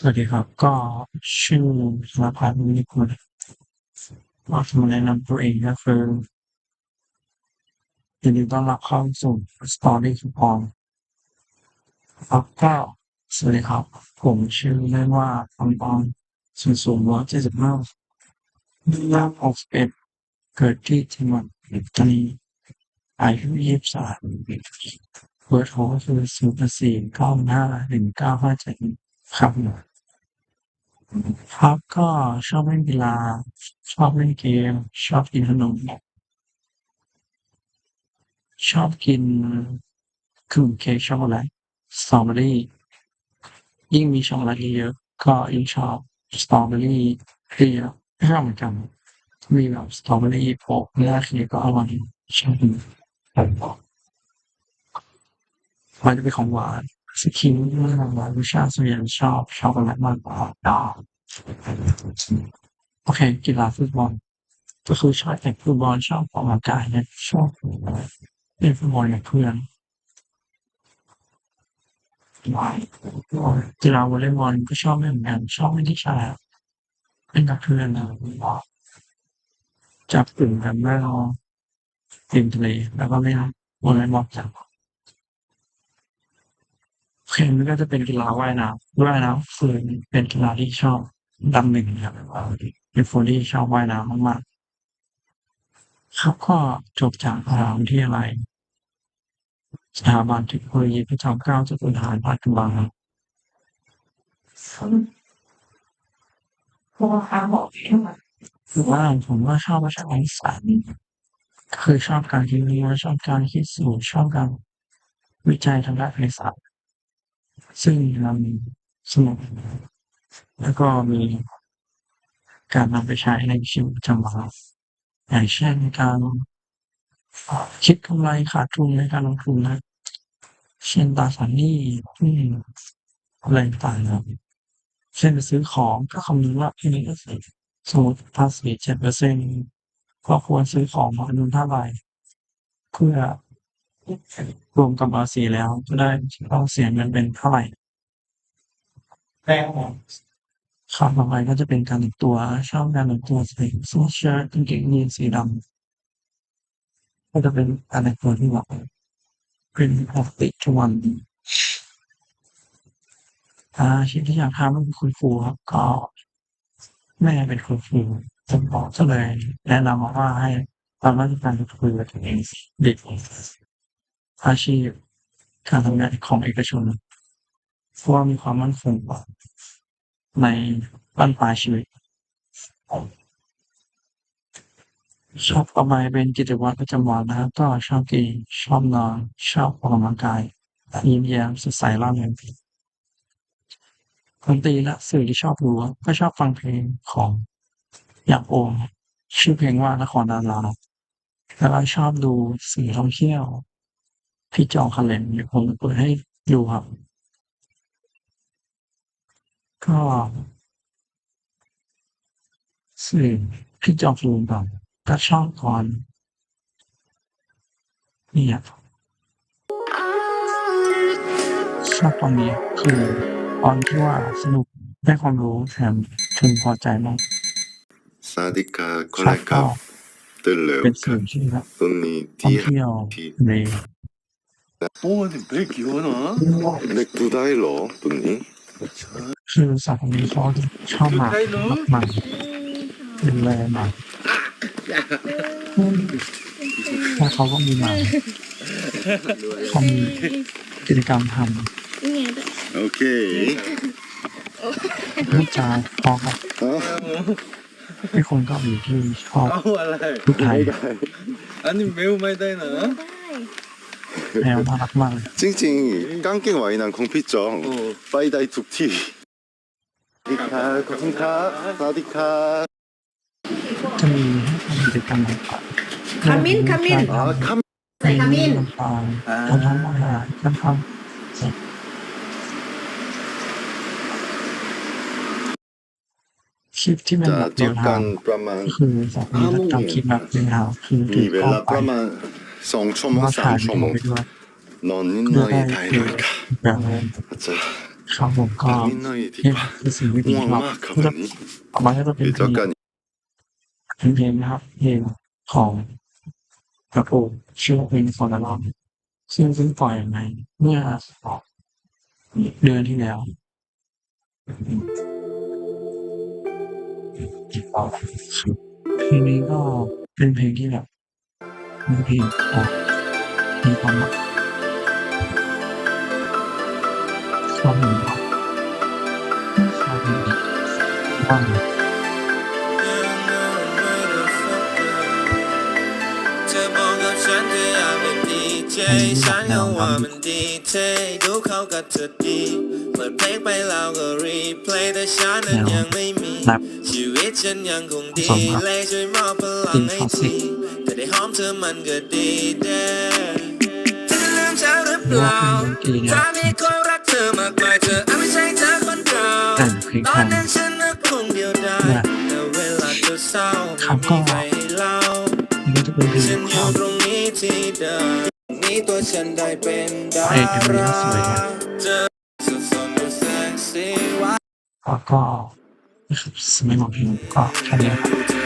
สวัสดีครับ ก็ชื่อธนพัฒน์นิคุณก็จะมาแนะนำตัวเองก็คือยินดีต้อนรับเข้าสู่สตอรี่คูปองครับก็สวัสดีครับ ผมชื่อเล่นว่าปังปองสูงสูงร้อยเจ็ดสิบห้าย่างหกสิบเอ็ดเกิดที่จังหวัดปัตตานีอายุยี่สิบสามเบอร์โทรคือศูนย์สี่เก้าห้าหนึ่งเก้าห้าเจ็ดครับ ครับก็ชอบเล่นกีฬา ชอบเล่นเกม ชอบกินขนม ชอบกินขนมเค้กช็อกโกแลตสตรอเบอรี่ ยิ่งมีช็อกโกแลตเยอะก็ยิ่งชอบสตรอเบอรี่เยอะไม่ชอบเหมือนกันมีแบบสตรอเบอรี่โปะหน้าเค้กก็อร่อยชอบมันจะเป็นของหวาน สคิงของหวานรสชาส่วนใหญ่ชอบช็อกโกแลตมากกว่าโอเค กีฬาฟุตบอลก็คือชอบแต่ฟุตบอลชอบออกกำลังกายเนี่ยชอบเล่นฟุตบอลกับเพื่อนกีฬาวอลเลย์บอลก็ชอบเล่เหมือนกันชอบเล่ที่ชายเล่นกับเพื่อนนะจับกลุ่มกันแล้วเราริมทะเลแล้วก็เล่นวอลเลย์บอลจับ คมันก็จะเป็นกีฬาว่ายน้ำว่ายน้ำคือเป็นกีฬาที่ชอบดำหนึ่งครับเป็นคนที่ชอบว่ายน้ำมากๆครับก็จบจากมหาวิทยาลัยสถาบันเทคโนโลยีพระจอมเกล้าเจ้าคุณทหารภาคกระบังครับเพราะว่าเขาบอกให้มาคือว่าผมว่าชอบวิชาคณิตศาสตร์คือชอบการคิดวิเคราะห์ชอบการคิดสูตรชอบการวิจัยทางด้านคณิตศาสตร์ ซึ่งมันสนุกแล้วก็มีการนำไปใช้ในชีวิตประจำวันอย่างเช่นการคิดกำไรขาดทุนในการลงทุนนะเช่นตราสารหนี้หุ้นอะไรต่างๆครับเช่นไปซื้อของก็คำนึงว่าที่นี้ก็คือสมมติภาษีเจ็ดเปอร์เซ็นต์ก็ควรซื้อของมาจำนวนเท่าไหร่เพื่อ รวมกับภาษีแล้วจะได้ต้องเสียเงินเป็นเท่าไหร่แป้งครับต่อไปก็จะเป็นการแต่งตัวช่อบการแต่งตัวใส่เสื้อเชิ้ตกางเกงยีนสีดำก็จะเป็นการแต่งตัวที่แบบเป็นปกติทุกวันอาชีพที่อยากทำก็คือคุณครูครับก็ แม่เป็นคุณครูผมบอกเลยแนะนำมาว่าให้ตามราชการคุยกับตัวเองเด็ก อาชีพการทำงานของเอกชนเพราะว่ามีความมั่นคงกว่าในบ้านปลายชีวิต ชอบประมาณเป็นกิจวัตรประจำวันนะครับก็ชอบกินชอบนอนชอบออกกำลังกายยิ้มแย้มสดใสร่าเริงดนตรีและสื่อที่ชอบดูก็ชอบฟังเพลงของอย่างโอมชื่อเพลงว่านครดาราแล้วก็ชอบดูสื่อท่องเที่ยว พี่จองคะแนนเดี๋ยวผมเปิดให้ดูครับ ก็สื่อที่จองคะแนนก่อนตัช่องก่อนนี่ครับชอบตรงนี้คือตอนที่ว่าสนุกได้ความรู้แถมถึงพอใจมากสาธุดีคนแรกครับเป็นสื่อที่ครับตรงนี้ที่ที่ใน 오, 근데 왜 기원아? 넥 두다일러 돈니 คือสัตว์นี้เขาชอบหมากมากๆเป็นแรงหมากถ้าเขาก็มีหมาเขามีกิจกรรมท 오케이 ำพูดจาพอครับ 어? ให้คนเกาหลีที่ชอบ 아우, 알라이. ลูกไทย 아니, 매우 많이 다이나? แนวน่ารักมากเลย 찡찡 깡깽 와이난 콩피정 어. 빠이다이 툭티 사디카 거슴카 사디카 จะมีให้ทำกิจกรรมต่างๆ ขมิ้นขมิ้น 아 캄. ใส่ขมิ้น ต่างๆการทำอาหารการทำคลิปที่เป็นแบบ 자 เดียวทาง 디오깐 브라만 ก็คือแบบมีแล้วทำคลิปแบบเดียวทางคือถือ 니 กล้อง 벨라 ไป 브라만 สองชั่วโมงสามชั่วโมงนอนนิดหน่อยไทยหน่อยค่ะอาจจะครับผมก็นิดหน่อยดีกว่าสิ่งที่ดีครับออกมาจะเป็นเพลงเป็นเพลงนะครับเพลงของกระปูชื่อเพลงฟอนลอมซึ่งซึ่งปล่อยในเมื่อเดือนที่แล้วเพลงนี้ก็เป็นเพลงที่แบบ เป็นเพลงของมีความหมายชอบหนึ่งครับชอบหนึ่งบ้างเธอบอกกับฉันเธออยากเป็นดีเจฉันก็ว่ามันดีเทดูเขากับเธอดีเปิดเพลงไปแล้วก็รีเพลย์แต่ฉันนั้นยังไม่มี ครับชีวิตฉันยังคงดีสมครับเลยช่วยมอบพลังให้ทีแต่ได้หอมเธอมันก็ดีเด้เธอจะลืมฉันหรือเปล่าถ้ามีคนรักเธอมากมายเธออาจไม่ใช่เธอคนเก่าแต่งเพลงตอนนั้นฉันนึกคงเดียวดายแต่เวลาเธอเศร้าไม่ก็มีใครให้เล่าฉันอยู่ตรงนี้ที่เดิมนี้ตัวฉันได้เป็นดาเอกเป็นราสวยนะเจอสุดสนดูเซ็กซี่ว่าก็ สมัยของเพ